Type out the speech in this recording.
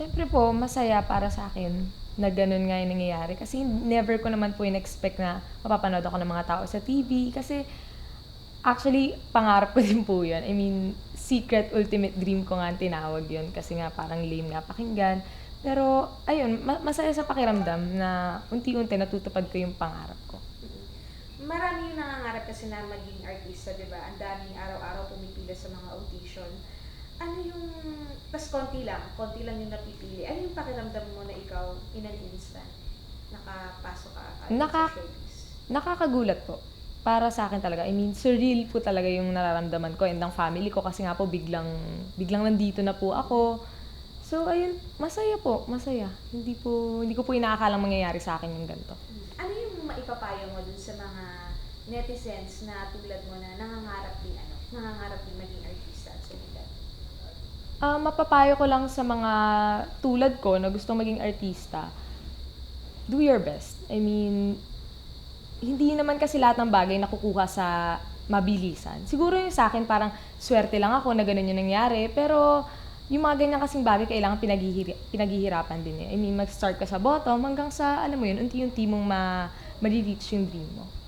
Siyempre po, masaya para sa akin na ganun nga yung nangyayari. Kasi never ko naman po in-expect na mapapanood ako ng mga tao sa TV. Kasi actually, pangarap ko din po yun. I mean, secret ultimate dream ko nga ang tinawag yun. Kasi nga parang lame nga pakinggan. Pero, ayun, ma- masaya sa pakiramdam na unti-unti natutupad ko yung pangarap ko. Marami yung nangangarap kasi na maging artista, di ba? Ang daming araw-araw pumipila sa mga audition. Ano yung, tas konti lang, konti lang yung napipili. Ano yung pakiramdam mo na ikaw, in an instant, nakapasok ka agad Naka- sa showbiz? Nakakagulat po. Para sa akin talaga. I mean, surreal po talaga yung nararamdaman ko and ng family ko kasi nga po biglang, biglang nandito na po ako. So, ayun, masaya po, masaya. Hindi po, hindi ko po inaakalang mangyayari sa akin yung ganito. Ano yung maipapayo mo dun sa mga netizens na tulad mo na nangangarap din ano, nangangarap din maging sumikat? Ah, mapapayo ko lang sa mga tulad ko na gustong maging artista, do your best. I mean, hindi naman kasi lahat ng bagay nakukuha sa mabilisan. Siguro yung sa akin parang swerte lang ako na ganun yung nangyari, pero yung mga ganyan kasing bagay kailangan pinaghihiri- pinaghihirapan din eh. I mean, mag-start ka sa bottom hanggang sa, alam mo yun, unti-unti mong ma- ma-reach yung dream mo.